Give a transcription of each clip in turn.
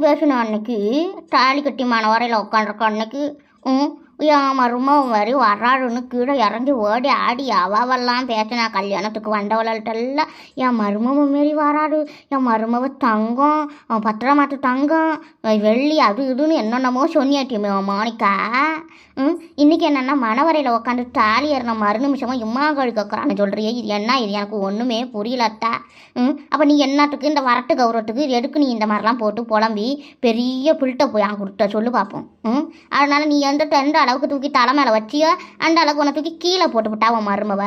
பேசின அன்னைக்கு தாலி கட்டி மனவரையில் உட்காந்துருக்க அன்னைக்கு ம் என் மருமவன் வரி வர்றாருன்னு கீழே இறங்கி ஓடி ஆடி அவாவெல்லாம் பேசினா கல்யாணத்துக்கு வந்தவள்கிட்டெல்லாம் என் மருமவன் மாரி வராடு என் மருமவ தங்கம் அவன் பத்திரமாட்டு தங்கம் வெள்ளி அது இதுன்னு என்னென்னமோ சொன்னியாட்டியுமே மாணிக்கா. ம் இன்னைக்கு என்னென்னா மணவரையில் உட்காந்து தாலி ஏறின மறு நிமிஷமாக இம்மா கழி சொல்கிறியே இது என்ன இது? எனக்கு ஒன்றுமே புரியலத்தா. ம் அப்போ நீ என்னத்துக்கு இந்த வரட்டு கௌரவத்துக்கு எதுக்கு நீ இந்த மாதிரிலாம் போட்டு புலம்பி பெரிய புல்ட்டை போய் அங்கே கொடுத்த சொல்லு பார்ப்போம் ம் அதனால் நீ எந்த எந்த அளவுக்கு தூக்கி தலை மேலே வச்சியோ அந்த அளவுக்கு உன்னை தூக்கி கீழே போட்டு விட்டாவோ மருமவ?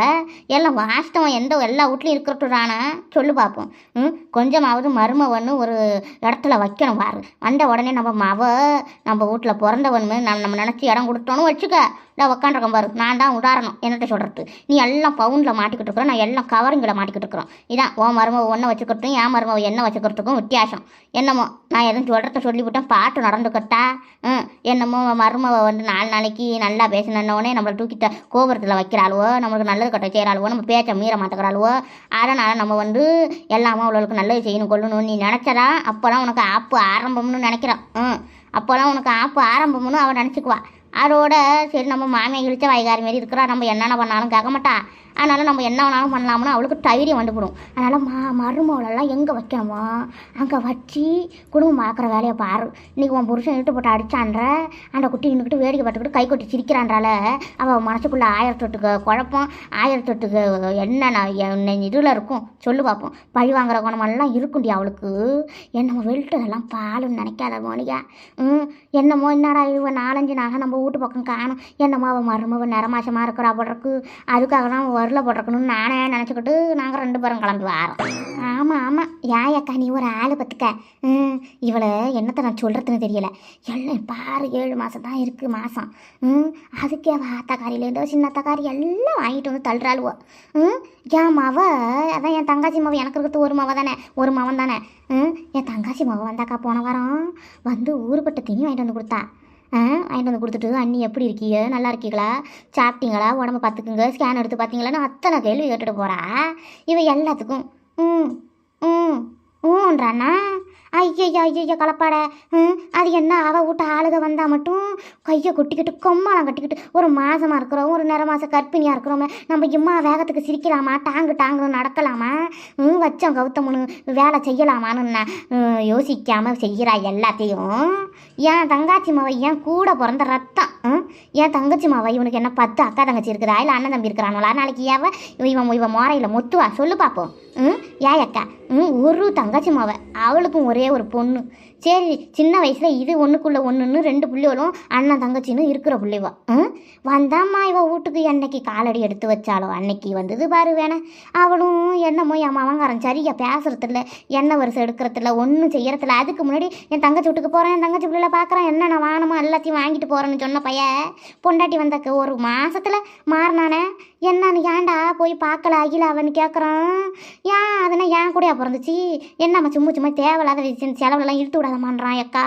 எல்லாம் வாஸ்தவம் எந்த எல்லா வீட்லையும் இருக்கிறட்டுறானா சொல்லு பார்ப்போம் ம் கொஞ்சமாவது மருமவன்னு ஒரு இடத்துல வைக்கணும் பாரு. வந்த உடனே நம்ம மவ நம்ம வீட்டில் பிறந்தவன்னு நம்ம நம்ம நினச்சி இடம் கொடுத்தோன்னு வச்சுக்க. இல்லை உக்காண்டிருக்கேன் பாரு. நான் தான் உதாரணம். என்னட்ட சொல்கிறது நீ எல்லாம் பவுனில் மாட்டிக்கிட்டு இருக்கிற நான் எல்லாம் கவரிங்கில் மாட்டிக்கிட்டு இருக்கிறோம். இதான் உன் மருமவை ஒன்றை வச்சுக்கிறதுக்கும் என் மருமவை என்ன வச்சுக்கிறதுக்கும் வித்தியாசம். என்னமோ நான் எதுவும் சொல்கிறத சொல்லிவிட்டேன். பாட்டு நடந்துக்கிட்டா? ம். என்னமோ மருமவை வந்து நாலு நாளைக்கு நல்லா பேசினோடனே நம்மளை தூக்கிட்ட கோபுரத்தில் வைக்கிறாளுவோ நம்மளுக்கு நல்லது கட்ட செய்கிறாளுவோ நம்ம பேச்சை மீற மாட்டேங்கிறாளுவோ அதனால் நம்ம வந்து எல்லாமே அவளுக்கு நல்லது செய்யணும் கொள்ளணும் நீ நினச்சதா? அப்போலாம் உனக்கு ஆப்பு ஆரம்பம்னு நினைக்கிறோம் ம். அப்போலாம் உனக்கு ஆப்பு ஆரம்பம்னு அவள் நினச்சிக்குவா. அதோட சரி நம்ம மாமியை இழிச்ச வைகாரி மாரி இருக்கிறா நம்ம என்னென்ன பண்ணாலும் கேட்க மாட்டா. அதனால் நம்ம என்ன வேணாலும் பண்ணலாம்னு அவளுக்கு தைரியம் வந்துவிடும் அதனால் மா மருமகளெல்லாம் எங்கே வைக்கணுமோ அங்கே வச்சு குடும்பம் பார்க்குற வேலையை பாரு. இன்னைக்கு உன் புருஷன் இட்டு போட்டு அடிச்சான்ற அந்த குட்டி நின்றுக்கிட்டு வேடிக்கை பார்த்துக்கிட்டு கை கொட்டி சிரிக்கிறான்றால அவள் மனசுக்குள்ளே ஆயிரத்தெட்டுக்கு குழப்பம் ஆயிரத்தெட்டுக்கு என்னென்ன என்ன இதில் இருக்கும்? சொல்லு பார்ப்போம் பழி வாங்குற குணமெல்லாம் இருக்குண்டி அவளுக்கு. என்னமோ வெல்ட்டதெல்லாம் பாலுன்னு நினைக்காத மோனிகா. ம் என்னமோ என்னடா இவன் நாலஞ்சு நாளாக நம்ம வீட்டு பக்கம் காணும். என்னமோ அவள் மருமவன் நிறமாசமாக இருக்கிறா போடுறக்கு அதுக்காக தான் வரல போட்டிருக்கணும்னு நானே நினச்சிக்கிட்டு நாங்கள் ரெண்டு பேரும் கிளம்பி வரோம். ஆமாம் ஆமாம் அக்கா நீ ஒரு ஆள் பத்துக்க. ம் இவளை என்னத்தை நான் சொல்கிறதுன்னு தெரியலை. எல்லாம் பாரு ஏழு மாதம் தான் இருக்குது மாதம் ம் அதுக்கே அவள் ஆத்தாக்காரியிலேருந்தோ சின்ன அத்தாக்காரி எல்லாம் வாங்கிட்டு வந்து தள்ளுறாளுவோ. ம் என் மவ அதான் என் தங்காச்சி மவ எனக்கு இருக்கிறது ஒரு மவ தானே ஒரு மவன் தானே. ம் என் தங்காச்சி மவ வந்தாக்கா போன வாரம் வந்து ஊருப்பட்ட திணி வாங்கிட்டு வந்து கொடுத்தா. வாங்கிட்டு வந்து கொடுத்துட்டு அண்ணி எப்படி இருக்கீங்க? நல்லா இருக்கீங்களா? சாப்பிட்டீங்களா? உடம்ப பார்த்துக்குங்க. ஸ்கேன் எடுத்து பார்த்தீங்களான்னு அத்தனை கேள்வி கேட்டுட்டு போகிறா இவ எல்லாத்துக்கும் ம் ம் ஊன்றானா ஐயய்யா ஐயய்யா கலப்பாட. ம் அது என்ன அவள் வீட்டு ஆளுக வந்தால் மட்டும் கையை கொட்டிக்கிட்டு கொம்மாளம் கட்டிக்கிட்டு ஒரு மாதமாக இருக்கிறோம் ஒரு நேர மாதம் கர்ப்பிணியாக இருக்கிறோமே. நம்ம இம்மா வேகத்துக்கு சிரிக்கலாமா? டாங்கு டாங்கு நடக்கலாமா? ம் வச்சோம் கௌதமனு வேலை செய்யலாமான்னு நான் யோசிக்காமல் செய்கிறா எல்லாத்தையும். என் தங்காச்சி மாவை என் கூட பிறந்த ரத்தம் ம்? என் தங்கச்சி மாவை இவனுக்கு என்ன பத்து அக்கா தங்கச்சி இருக்குதா? இல்லை அண்ணன் தம்பி இருக்கிறாங்களா நாளைக்கு ஏவ இவன் இவன் மோரையில் மொத்துவா? சொல்லு பார்ப்போம் ம் ஏ அக்கா ம் ஒரு தங்கச்சி மாவை. அவளுக்கும் ஒரே ஒரு பொண்ணு. சரி சின்ன வயசில் இது ஒன்றுக்குள்ளே ஒன்றுன்னு ரெண்டு பிள்ளைகளும் அண்ணன் தங்கச்சின்னு இருக்கிற பிள்ளைவா. ம் வந்தாம்மா இவ வீட்டுக்கு என்னைக்கு காலடி எடுத்து வச்சாலோ அன்னைக்கு வந்தது பாரு வேணே. அவளும் என்னமோ என் மாமங்காரன் சரியா பேசுறதில்ல எண்ணெய் வருஷம் எடுக்கிறதில்ல ஒன்றும் செய்யறதில்ல. அதுக்கு முன்னாடி என் தங்கச்சி வீட்டுக்கு போகிறேன் என் தங்கச்சி பிள்ளைல பார்க்குறேன் என்ன நான் வானமோ எல்லாத்தையும் வாங்கிட்டு போகிறேன்னு சொன்ன பைய பொண்டாட்டி வந்தாக்க ஒரு மாதத்தில் மாறினானே. என்னன்னு ஏன்டா போய் பார்க்கல? அகில அவன்னு கேட்குறான் ஏன் அதெல்லாம் என் கூடயா பிறந்துச்சு என்னம்மா சும்மா சும்மா தேவையில்லாத விஷயம் செலவுலாம் இழுத்து விடாதமான்றான் அக்கா.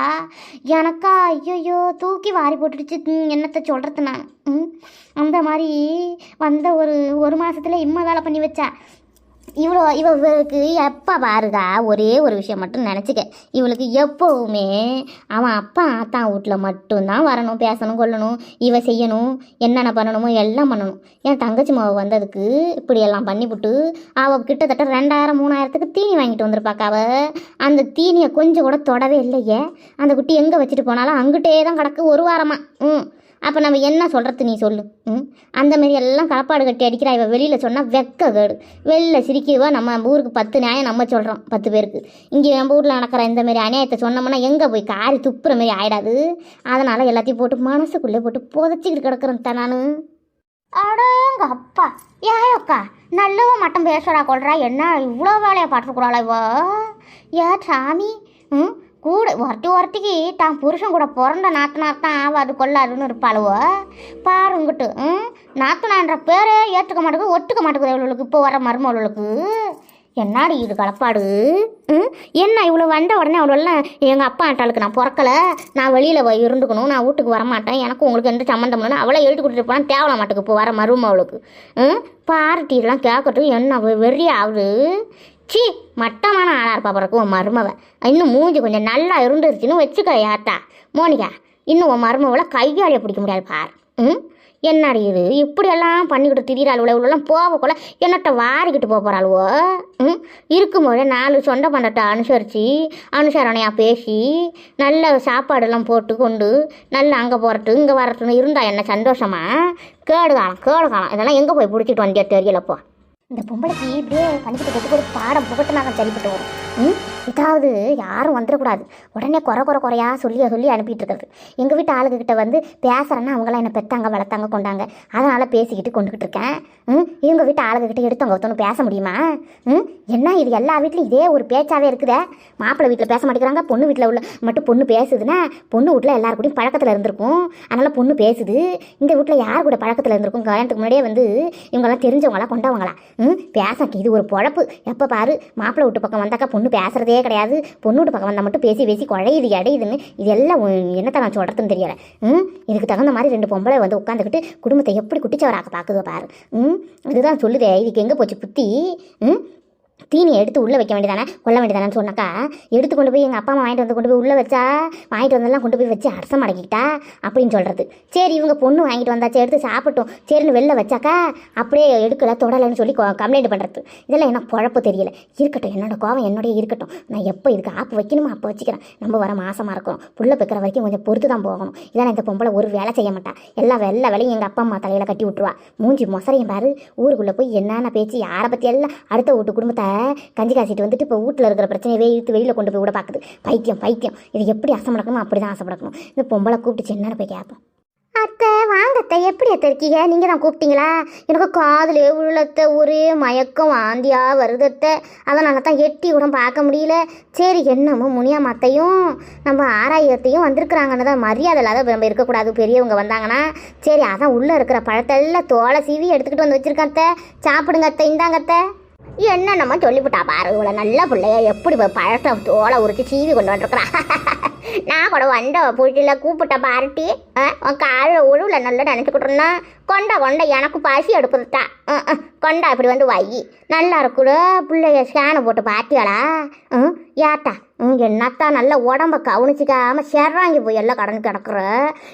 எனக்கா? ஐயோயோ தூக்கி வாரி போட்டுடுச்சு. என்னத்தை என்னத்த சொல்கிறது நான் ம், அந்த மாதிரி வந்த ஒரு ஒரு மாதத்துல இம்மா வேலை பண்ணி வச்சா. இவ்வளோ இவளுக்கு எப்போ பாருதா? ஒரே ஒரு விஷயம் மட்டும் நினச்சிக்க. இவளுக்கு எப்போவுமே அவன் அப்பா ஆத்தான் வீட்டில் மட்டும்தான் வரணும் பேசணும் கொள்ளணும் இவ செய்யணும் என்னென்ன பண்ணணுமோ எல்லாம் பண்ணணும். என் தங்கச்சி மாவு வந்ததுக்கு இப்படியெல்லாம் பண்ணிவிட்டு அவள் கிட்டத்தட்ட ரெண்டாயிரம் மூணாயிரத்துக்கு தீனி வாங்கிட்டு வந்திருப்பாக்கா அவ. அந்த தீனியை கொஞ்சம் கூட தொடவே இல்லையே. அந்த குட்டி எங்கே வச்சுட்டு போனாலும் அங்கிட்டே தான் கிடக்கு ஒரு வாரமாக ம். அப்போ நம்ம என்ன சொல்கிறது நீ சொல்லு? ம்? அந்த மாதிரி எல்லாம் கலப்பாடு கட்டி அடிக்கிறா. இவள் வெளியில் சொன்னால் வெக்க கேடு. வெளியில் சிரிக்கவா நம்ம ஊருக்கு பத்து நியாயம் நம்ம சொல்கிறோம் பத்து பேருக்கு. இங்கே நம்ம ஊரில் நடக்கிற இந்த மாதிரி அநியாயத்தை சொன்னோம்னா எங்கே போய் காரி துப்புற மாதிரி ஆயிடாது? அதனால் எல்லாத்தையும் போட்டு மனசுக்குள்ளே போட்டு புதைச்சிக்கிட்டு கிடக்குறேன் தான் நான். அடேங்க அப்பா. ஏக்கா நல்லவ மட்டும் பேசுறா கொள்றா என்ன இவ்வளோ வேலையை பார்த்துக்கிறாளா இவ? ஏ சாமி. ம்? கூட ஒருத்தி ஒருத்திக்கு தான் புருஷன் கூட பிறந்த நாத்தனார் தான் ஆவாது கொள்ளாதுன்னு இருப்பாளுவோ? பாருங்கிட்டு ம்? நாத்தனான்ற பேரே ஏற்றுக்க மாட்டேங்குது ஒத்துக்க மாட்டேங்குது இவளுக்கு இப்போ வர மருமவளுக்கு என்னாடி இது கலப்பாடு என்ன இவ்வளோ வந்த உடனே அவ்வளோலாம் எங்கள் அப்பா ஆட்டாளுக்கு நான் பிறக்கல நான் வெளியில் இருந்துக்கணும் நான் வீட்டுக்கு வரமாட்டேன் எனக்கு உங்களுக்கு எந்த சம்மந்தம் இல்லைன்னு அவளை எழுதி கொடுத்துட்டு போனால் தேவல மாட்டுக்கு இப்போ வர மருமவளுக்கு ம்? இதெல்லாம் கேட்கட்டும் என்ன வெ- வெறி ஆகுது. சி மட்டமான ஆளாக இருப்பா பிறகு உன் மருமவ. இன்னும் மூஞ்சி கொஞ்சம் நல்லா இருந்துருச்சுன்னு வச்சுக்க ஏத்தா. மோனிகா இன்னும் உன் மருமவளை கையாளியை பிடிக்க முடியாது பார். ம்? என்னடி இது? இப்படியெல்லாம் பண்ணிக்கிட்டு திரியிறாளுவோ இவ்வளோலாம் போகக்குள்ள என்னட்ட வாரிக்கிட்டு போக போகிறாளுவோ ம்? இருக்கும்போதே நாலு சொந்த பண்டத்தை அனுசரித்து அனுசரணையாக பேசி நல்ல சாப்பாடெல்லாம் போட்டு கொண்டு நல்லா அங்கே போகிறது இங்கே வரட்டுன்னு இருந்தால் என்ன சந்தோஷமா? கேடு காலம் கேடு காலம். இதெல்லாம் எங்கே போய் பிடிச்சிட்டு வந்தியோ தெரியலப்போ இந்த பொம்பளைக்கு இப்படியே பஞ்சுக்கு கட்டு கொடுத்து பாடம் புகட்டுனாங்க சரிப்பட்டு வரும். ம்? இதாவது யாரும் வந்துடக்கூடாது. உடனே குறை குறை குறையா சொல்லி சொல்லி அனுப்பிட்டு இருக்கிறது எங்கள் வீட்டு ஆளுகிட்ட வந்து பேசுகிறேன்னா அவங்களாம் என்னை பெத்தாங்க வளர்த்தாங்க கொண்டாங்க. அதனால் பேசிக்கிட்டு கொண்டுக்கிட்டு இருக்கேன். ம்? இவங்க வீட்டு ஆளுகிட்ட எடுத்தவங்க ஒருத்தவங்க பேச முடியுமா? ம்? என்ன இது? எல்லா வீட்லையும் இதே ஒரு பேச்சாவே இருக்குதே. மாப்பிள்ளை வீட்டில் பேச மாட்டேங்கிறாங்க பொண்ணு வீட்டில் உள்ள மட்டும் பொண்ணு பேசுதுன்னா பொண்ணு வீட்டில் எல்லாரு கூடயும் பழக்கத்தில் இருந்திருக்கும். அதனால் பொண்ணு பேசுது. இந்த வீட்டில் யார் கூட பழக்கத்தில் இருந்திருக்கும்? கல்யாணத்துக்கு முன்னாடியே வந்து இவங்கெல்லாம் தெரிஞ்சவங்களா கொண்டவங்களா? ம்? பேச இது ஒரு பொழப்பு. எப்போ பாரு மாப்பிள்ளை வீட்டு பக்கம் வந்தாக்கா பொண்ணு பேசுறதே கிடையாது. பொண்ணு வீட்டு பக்கம் வந்தால் மட்டும் பேசி பேசி குழையுது இடையுதுன்னு இது எல்லாம் என்னத்தை நான் சொல்கிறதுன்னு தெரியலை. ம்? இதுக்கு தகுந்த மாதிரி ரெண்டு பொம்பளை வந்து உட்காந்துக்கிட்டு குடும்பத்தை எப்படி குட்டிச்சவராக பார்க்குதோ பாரு. ம்? இதுதான் சொல்லுதே. இதுக்கு எங்கே போச்சு புத்தி? ம்? தீனி எடுத்து உள்ளே வைக்க வேண்டியதானே? கொல்ல வேண்டியதானேன்னு சொன்னாக்கா எடுத்து கொண்டு போய் எங்கள் அப்பா அம்மா வாங்கிட்டு வந்து கொண்டு போய் உள்ளே வச்சா வாங்கிட்டு வந்தெல்லாம் கொண்டு போய் வச்சு அரசம் அடக்கிக்கிட்டா அப்படின்னு சொல்கிறது சரி இவங்க பொண்ணு வாங்கிட்டு வந்தாச்சு எடுத்து சாப்பிட்டோம். சரின்னு வெளில வச்சாக்கா அப்படியே எடுக்கல தொடலைன்னு சொல்லி கம்ப்ளைண்ட் பண்ணுறது இதெல்லாம் என்ன குழப்பம் தெரியல. இருக்கட்டும் என்னோட கோவம் என்னுடைய இருக்கட்டும். நான் எப்போ இதுக்கு ஆப்பு வைக்கணுமோ அப்போ வச்சுக்கிறேன். நம்ம வர மாசமாக இருக்கணும் புள்ள பெக்கிற வரைக்கும் கொஞ்சம் பொறுத்து தான் போகணும். இதெல்லாம் இந்த பொம்பளை ஒரு வேலை செய்ய மாட்டா. எல்லா வெள்ள வேலையும் எங்கள் அப்பா அம்மா தலையில் கட்டி விட்டுருவா. மூஞ்சி மொசரையும் பாரு. ஊருக்குள்ளே போய் என்னென்ன பேச்சு யாரை பற்றி எல்லாம் அடுத்த வீட்டு குடும்பத்தை கஞ்சி காசிட்டு வந்துட்டு இப்போ வீட்டில் இருக்கிற பிரச்சனையவே இழுத்து வெளியில் கொண்டு போய் விட பார்க்குது பைத்தியம் பைத்தியம். இது எப்படி அசமடக்கணுமோ அப்படி தான் ஆசைப்படக்கணும் இந்த பொம்பளை கூப்பிட்டு என்னன்னு போய் கேட்போம். அத்தை வாங்க அத்தை. எப்படி அத்தை இருக்கீங்க? நீங்கள் தான் கூப்பிட்டீங்களா? எனக்கு காதில் உள்ளத்தை ஒரே மயக்கம் வாந்தியாக வருது அத்தை. அதனால தான் எட்டி கூட பார்க்க முடியல. சரி என்னமோ முனியா மத்தையும் நம்ம ஆராயத்தையும் வந்திருக்கிறாங்கன்னு தான் மரியாதை இல்லாத நம்ம இருக்கக்கூடாது. பெரியவங்க வந்தாங்கன்னா. சரி அதான் உள்ளே இருக்கிற பழத்தெல்லாம் தோலை சீவி எடுத்துக்கிட்டு வந்து வச்சிருக்கேன் அத்தை. சாப்பிடுங்க அத்தை. இந்தாங்க அத்தை. என்னென்னமோ சொல்லிவிட்டா பாரு. இவ்வளோ நல்ல பிள்ளைய எப்படி இப்ப பழத்தை தோலை உரிச்சு சீவி கொண்டு வந்துருக்குறா. நான் கூட வந்த பூட்டியில் கூப்பிட்ட பாருட்டி உன் காலில் உழுவில் நல்லா நினச்சிக்கிட்டு கொண்டா கொண்டா எனக்கு பசி எடுக்குதுட்டா கொண்டா இப்படி வந்து வை. நல்லா இருக்குட பிள்ளைய ஸ்கேனை போட்டு பார்த்தியாளா ம் ஏட்டா ம் என்னத்தா நல்லா உடம்ப கவனிச்சிக்காம செர்றாங்கி போய் எல்லாம் கடந்து கிடக்குற?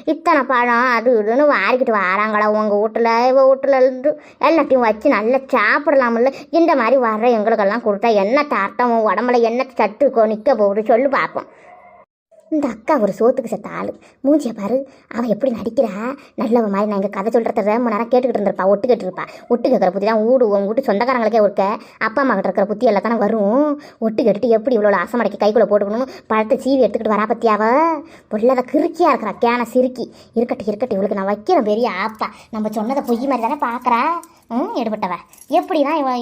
இத்தனை பழம் அது இதுன்னு வாரிக்கிட்டு வராங்களா உங்கள் வீட்டில்? இவ வீட்டில் இருந்து எல்லாத்தையும் வச்சு நல்லா சாப்பிடலாமில்ல இந்த மாதிரி வர்ற எங்களுக்கெல்லாம் கொடுத்தா என்ன தாட்டம் உடம்புல என்ன சத்து நிற்க போகுது? சொல்லு பார்ப்போம் இந்த அக்கா ஒரு சோத்துக்கு செத்த ஆள். மூஞ்சியை பாரு. அவள் எப்படி நடிக்கிறா? நல்லவ மாதிரி நான் எங்கள் கதை சொல்கிறத ரொம்ப நேரம் கேட்டுக்கிட்டு இருந்திருப்பா. ஒட்டு கேட்டுருப்பா ஒட்டு கேட்குற புத்தி தான் ஊடு உன் வீட்டு சொந்தக்காரங்களுக்கே இருக்க அப்பா அம்மா கிட்ட இருக்கிற புத்தி எல்லாம் தானே வரும். ஒட்டு கேட்டுட்டு எப்படி இவ்வளோ அசமடைக்கு கைக்குள்ளே போட்டுக்கணும் பழத்தை சீவி எடுத்துக்கிட்டு வரா பத்தியாவ பொல்லாத கிறுக்கியாக இருக்கிறா கேன சிறுக்கி. இருக்கட்டும் இருக்கட்டும். இவளுக்கு நான் வைக்கிறேன் பெரிய ஆப்பா நம்ம சொன்னதை பொய் மாதிரி தானே பார்க்குறா ம் எடுபட்டவ எப்படி தான் இவ-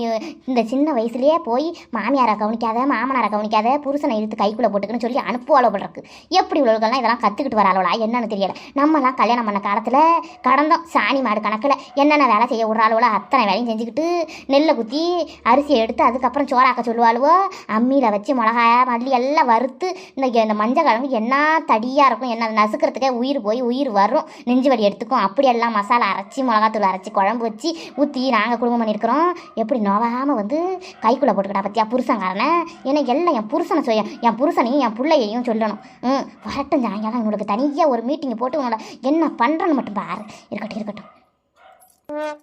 இந்த சின்ன வயசுலேயே போய் மாமியாரை கவனிக்காத மாமனாரை கவனிக்காத புருஷனை இழுத்து கைக்குள்ளே போட்டுக்குன்னு சொல்லி அனுப்புவாளோ போடுறக்கு எப்படி இவ்வளோக்கெல்லாம் இதெல்லாம் கற்றுக்கிட்டு வராளோடா என்னன்னு தெரியல. நம்மலாம் கல்யாணம் பண்ண காலத்தில் கடந்தோம். சாணி மாடு கணக்கில் என்னென்ன வேலை செய்ய விட்றாளோல அத்தனை வேலையும் செஞ்சுக்கிட்டு நெல்லை குத்தி அரிசியை எடுத்து அதுக்கப்புறம் சோறாக்க சொல்லுவாளுவோ? அம்மியில் வச்சு மிளகாய மல்லி எல்லாம் வறுத்து இந்த இந்த மஞ்சள் கிழங்கு என்ன தடியாக இருக்கும் என்ன நசுக்கிறதுக்கே உயிர் போய் உயிர் வரும். நெஞ்சு வலி எடுத்துக்கும். அப்படியெல்லாம் மசாலா அரைச்சி மிளகாத்தூள் அரைச்சி குழம்பு வச்சு ஊற்றி நாங்கள் குடும்பம் பண்ணியிருக்கிறோம் எப்படி நோவாமல் வந்து கைக்குள்ளே போட்டுக்கிட்டா பற்றியா புருஷங்காரனை ஏன்னா எல்லாம் என் புருஷனை சொல்ல என் புருஷனையும் என் பிள்ளையையும் சொல்லணும். ம் வரட்டும் சாயங்காலம் உங்களுக்கு தனியாக ஒரு மீட்டிங் போட்டு உன்னோட என்ன பண்ணுறேன்னு மட்டும் பாரு. இருக்கட்டும் இருக்கட்டும்.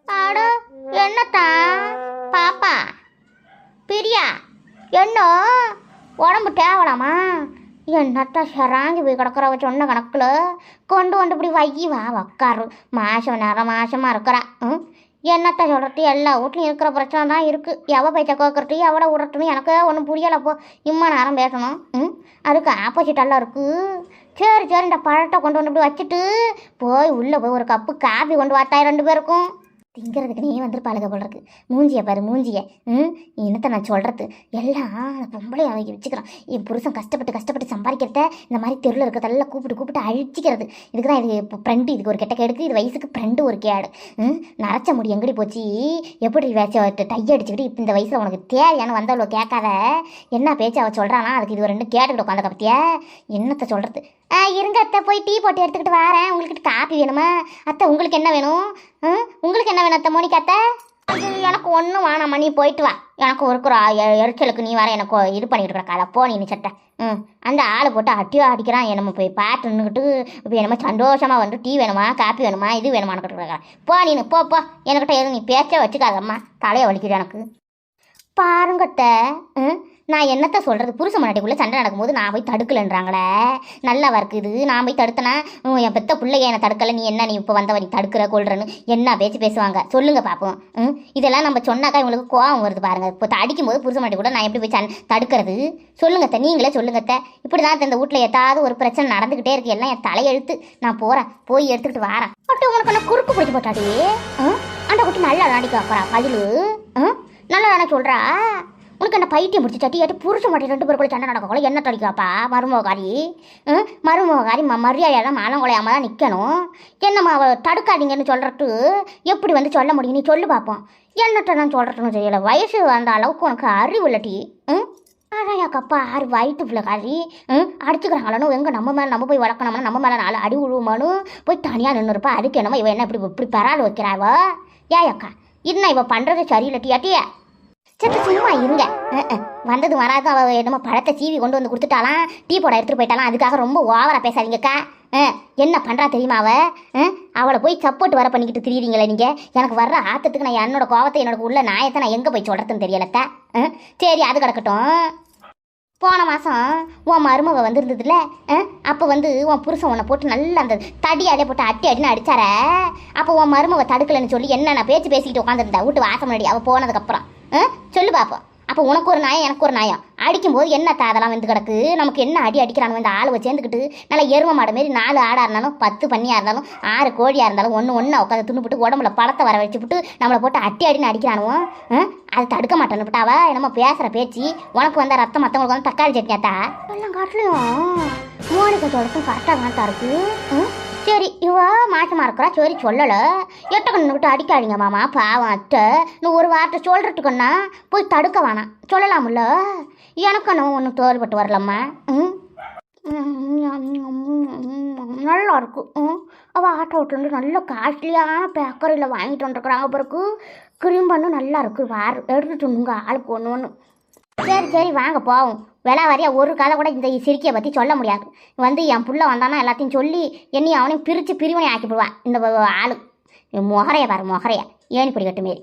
ஆட என்னத்தா? பாப்பா பிரியா என்ன? உடம்பு தேவலாமா? என்னத்தா சராங்கி போய் கிடக்குற சொன்ன கணக்கில்? கொண்டு வந்து இப்படி வை வா உக்காரு. மாதம் நேரம் மாதமாக இருக்கிறா. ம்? என்னத்த சொல்கிறது எல்லா வீட்லையும் இருக்கிற பிரச்சனை தான் இருக்குது எவ பேச்ச கேட்கறது எவட விடட்டுன்னு எனக்கு ஒன்றும் புரியலப்போ இம்மா நேரம் பேசணும். ம்? அதுக்கு ஆப்போசிட்டெல்லாம் இருக்குது சரி சரி இந்த பழத்தை கொண்டு வந்து இப்படி வச்சுட்டு போய் உள்ளே போய் ஒரு கப்பு காபி கொண்டு வாத்தாய் ரெண்டு பேருக்கும். திங்கிறதுக்கு நீ வந்திருப்பாளுக போல இருக்கு மூஞ்சிய பாரு மூஞ்சிய. ம்? என்னத்தை நான் சொல்கிறது எல்லாம் அந்த பொம்பளை அவங்க வச்சுக்கிறான். என் புருஷன் கஷ்டப்பட்டு கஷ்டப்பட்டு சம்பாதிக்கிறத இந்த மாதிரி தெருவில் இருக்கிறதெல்லாம் கூப்பிட்டு கூப்பிட்டு அழிச்சிக்கிறது. இதுக்கு தான் இது இப்போ ஃப்ரெண்டு இதுக்கு ஒரு கெட்ட கேடுக்கு இது வயசுக்கு ஃப்ரெண்டு ஒரு கேடு. ம்? நரைச்ச முடி எங்கடி போச்சு? எப்படி வேச்ச டை அடிச்சுக்கிட்டு இப்போ இந்த வயசில் உனக்கு தேவையான வந்தவளோ கேட்காத? என்ன பேச்சு அவள் சொல்கிறானா அதுக்கு இது ஒரு ரெண்டு கேட்டுக்கிட்டு உட்காந்த பத்தியா? என்னத்தை சொல்கிறது ஆ இருங்க அத்தை போய் டீ போட்டு எடுத்துக்கிட்டு வரேன். உங்களுக்கு காப்பி வேணுமா? அத்தை உங்களுக்கு என்ன வேணும்? உங்களுக்கு என்ன வேணும் அத்தை மோனிகா அத்தை? எனக்கு ஒன்றும் வேணாம்மா நீ போயிட்டு வா. எனக்கு இருக்கிற எரிச்சலுக்கு நீ வர எனக்கு இது பண்ணிட்டு கதை போ நீ சட்டை. ம். அந்த ஆளை போட்டு அட்டியோ அடிக்கிறான். என்னமோ போய் பார்த்து நின்றுக்கிட்டு இப்போ என்னமோ சந்தோஷமாக வந்து டீ வேணுமா காப்பி வேணுமா இது வேணுமான்னு கிடக்குறேன். போ நீ போ போ. என்கிட்ட எதுவும் நீ பேச்சே வச்சுக்காதம்மா. தலையை வலிக்குது எனக்கு. பாருங்கட்ட ம்? நான் என்னத்த சொல்கிறது புருஷ மனாட்டிக்குள்ளே சண்டை நடக்கும்போது நான் போய் தடுக்கலன்றாங்களே. நல்லா இருக்குது நான் போய் தடுத்தனா உம், என் பெத்த பிள்ளைய என்னை தடுக்கலை. நீ என்ன நீ இப்போ வந்தவ நீ தடுக்கிற கொள்றன்னு என்ன பேச்சு பேசுவாங்க? சொல்லுங்க பார்ப்போம் ம்? இதெல்லாம் நம்ம சொன்னாக்கா இவங்களுக்கு கோவம் வருது பாருங்க. இப்போ அடிக்கும்போது புருஷ மனாட்டி கூட நான் எப்படி போய் சண் தடுக்கிறது? சொல்லுங்கத்த நீங்களே சொல்லுங்கத்த இப்படி தான் இந்த வீட்டில் ஏதாவது ஒரு பிரச்சனை நடந்துக்கிட்டே இருக்கு. எல்லாம் என் தலையெழுத்து. நான் போகிறேன் போய் எடுத்துக்கிட்டு வரேன். அப்படி உனக்கு என்ன குறுக்கு பிடிச்சி போட்டாடி? ம்? அந்த குட்டி நல்லா நடிக்க அப்புறம் பதிலு. ம்? நல்லா நான் சொல்கிறா உனக்கு என்ன பைத்தியம் முடிச்சு சட்டி ஏட்டு புருஷ மாட்டி ரெண்டு பேருக்குள்ள சண்டை நடக்கக்குள்ள என்ன தடிக்காப்பா? மருமகாரி. ம் மருமகாரி ம மரியாதையாக மாலம் குலையாம தான் நிற்கணும் என்னம்மா அவள் தடுக்காதீங்கன்னு சொல்கிறட்டு எப்படி வந்து சொல்ல முடியும்? நீ சொல்லு பார்ப்போம் என்னட்ட நான் சொல்கிறதுன்னு தெரியல. வயசு வந்த அளவுக்கு உனக்கு அறிவு இல்லட்டி ம்? அடையாக்கப்பா ஆறு வயிற்று பிள்ளைக்காரி ம்? அடிச்சுக்கிறாங்களோ எங்கே நம்ம மேலே நம்ம போய் வளர்க்கணும்னா நம்ம மேலே நாலு அடி விழுவுமானு போய் தனியாக நின்றுருப்பா அதுக்கு என்னமோ இவன் என்ன இப்படி இப்படி பெறாது ஏ அக்கா என்ன இவன் பண்ணுறது சரியில்லை ஏட்டியா சற்று சும்மா இருங்க வந்தது வராது அவ என்னமோ பழத்தை சீவி கொண்டு வந்து கொடுத்துட்டாலாம் டீ போட எடுத்துட்டு போயிட்டாலாம் அதுக்காக ரொம்ப ஓவரா பேசாதீங்கக்கா. என்ன பண்ணுறா தெரியுமா அவ? அவளை போய் சப்போர்ட் வர பண்ணிக்கிட்டு திரியுறீங்களே நீங்கள் எனக்கு வர்ற ஆத்தத்துக்கு நான் என்னோட கோவத்தை என்னோட உள்ள நாயத்தை நான் எங்கே போய் சொல்கிறதுன்னு தெரியலத்தா சரி அது கிடக்கட்டும். போன மாதம் உன் மருமவ வந்திருந்ததுல அப்போ வந்து உன் புருஷன் உன்னை போட்டு நல்லா அந்த தடியாலே போட்டு அட்டி அடின்னு அடித்தார அப்போ உன் மருமவ தடுக்கலைன்னு சொல்லி என்னென்ன பேச்சு பேசிக்கிட்டு உட்காந்துருந்தா வீட்டு வாசம் முன்னாடி அவள் போனதுக்கப்புறம் சொல்லு பார்ப்போம் அப்போ உனக்கு ஒரு நாயம் எனக்கு ஒரு நாயம் அடிக்கும்போது என்ன அதெல்லாம் வந்து கிடக்கு? நமக்கு என்ன அடி அடிக்கிறானு இந்த ஆளுவை சேர்ந்துக்கிட்டு நல்லா எரும மாடு மாரி நாலு ஆடாக இருந்தாலும் பத்து பண்ணியாக இருந்தாலும் ஆறு கோழியாக இருந்தாலும் ஒன்று ஒன்றா உட்காந்து துண்டுபிட்டு உடம்புல பழத்தை வர வச்சுப்புட்டு நம்மளை போட்டு அட்டி அடின்னு அடிக்கிறானுவோம் ஆ? அதை தடுக்க மாட்டேன்னு விட்டாவா என்னமோ பேசுகிற பேச்சு. உனக்கு வந்த ரத்தம் மற்றவங்களுக்கு வந்து தக்காளி சட்னியாத்தா எல்லாம் காட்டிலையும் மோனிகா சொல்றதும் கரெக்டாக தான் இருக்குது ம்? சரி இவ மாசமாக இருக்கிறா. சரி சொல்லலை. எட்ட கண்ணு அடிக்காதீங்க மாமா. பாவம் அத்தை. நீ ஒரு வார்த்தை சொல்கிறதுக்குன்னா போய் தடுக்க வேணாம். சொல்லலாம்ல எனக்கு என்ன ஒன்றும் தோல்பட்டு வரலம்மா. ம்? நல்லா இருக்கும் அவள் ஆட்டோ விட்டு நல்ல காஸ்ட்லியான பேக்கரியில் வாங்கிட்டு வந்துருக்குறாங்க பிறகு கிரீம் பண்ணும் நல்லா இருக்கு. வார் எடுத்துட்டுங்க ஆளுக்கு ஒன்று ஒன்று சரி சரி வாங்க போவோம். விலை வரையா ஒரு கதை கூட இந்த சிரிக்கையை பற்றி சொல்ல முடியாது. வந்து என் புள்ள வந்தானா எல்லாத்தையும் சொல்லி என்னையும் அவனையும் பிரித்து பிரிவினை ஆக்கி இந்த ஆளு. முகரைய பாரு முகரைய. ஏணி பிடி மாரி